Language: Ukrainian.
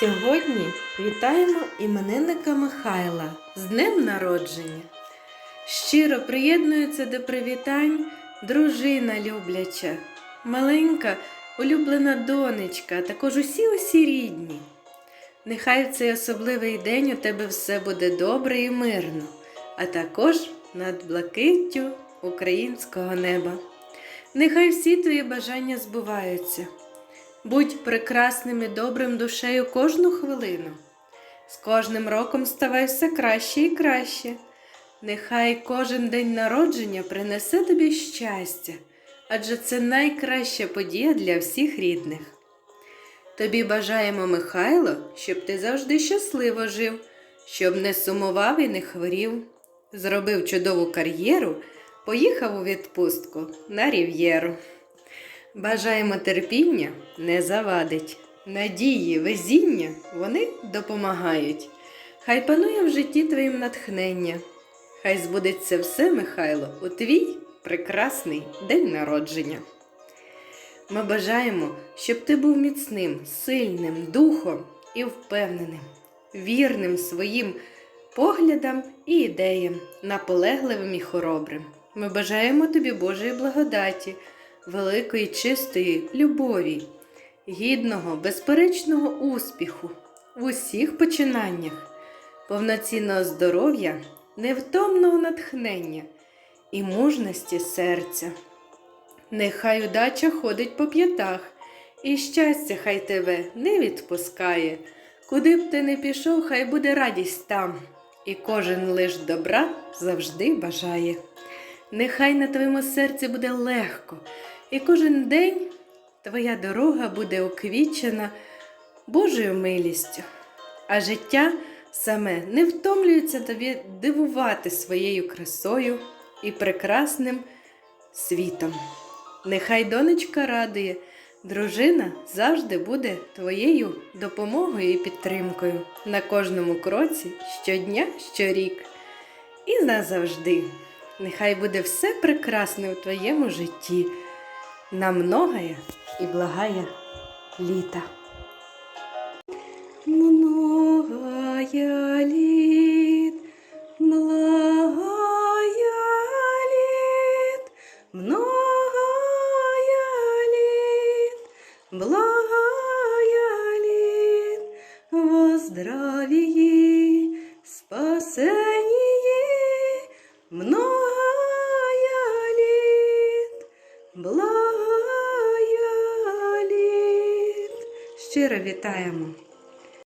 Сьогодні вітаємо іменинника Михайла з Днем Народження. Щиро приєднується до привітань дружина любляча, маленька улюблена донечка, також усі усі рідні. Нехай в цей особливий день у тебе все буде добре і мирно, а також над блакиттю українського неба. Нехай всі твої бажання збуваються. Будь прекрасним і добрим душею кожну хвилину. З кожним роком ставай все краще і краще. Нехай кожен день народження принесе тобі щастя, адже це найкраща подія для всіх рідних. Тобі бажаємо, Михайло, щоб ти завжди щасливо жив, щоб не сумував і не хворів, зробив чудову кар'єру, поїхав у відпустку на рів'єру. Бажаємо терпіння не завадить. Надії, везіння вони допомагають. Хай панує в житті твоїм натхнення. Хай збудеться все, Михайло, у твій прекрасний день народження. Ми бажаємо, щоб ти був міцним, сильним духом і впевненим, вірним своїм поглядам і ідеям, наполегливим і хоробрим. Ми бажаємо тобі Божої благодаті, великої чистої любові, гідного, безперечного успіху в усіх починаннях, повноцінного здоров'я, невтомного натхнення і мужності серця. Нехай удача ходить по п'ятах, і щастя хай тебе не відпускає. Куди б ти не пішов, хай буде радість там, і кожен лиш добра завжди бажає. Нехай на твоєму серці буде легко, і кожен день твоя дорога буде уквічена Божою милістю, а життя саме не втомлюється тобі дивувати своєю красою і прекрасним світом. Нехай донечка радує, дружина завжди буде твоєю допомогою і підтримкою на кожному кроці, щодня, щорік і назавжди. Нехай буде все прекрасне у твоєму житті, на многое і благая літа. Многая літ, благая літ, многая літ, благая літ, во здравии, спасении, Щиро вітаємо